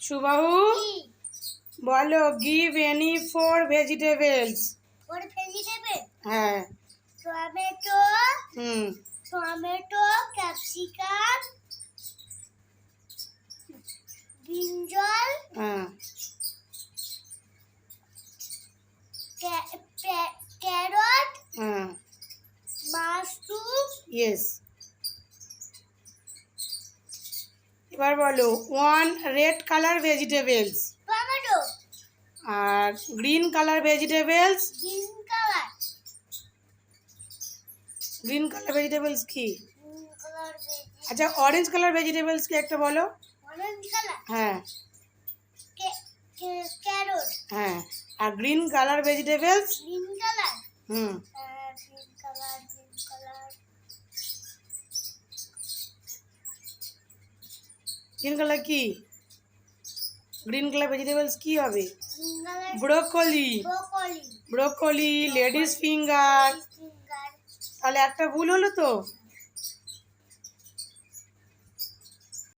সুবাহু বলো give any four vegetables or vegetable হ্যাঁ। Tomato hmm. Tomato capsicum brinjal হ্যাঁ। Carrot হ্যাঁ। মাশরুম ইয়েস এবার বলো one red colour vegetables tomato. আর green colour vegetables green colour green colour vegetables কি? আচ্ছা orange colour vegetables কি একটা বলো? অরেঞ্জ কালার হ্যাঁ। ক্যারট হ্যাঁ আর green colour vegetables green colour hmm green colour green colour green colour কি? Green colour vegetables কি হবে? ব্রোকলি ব্রোকলি লেডিস ফিঙ্গার তাহলে একটা ভুল হলো তো?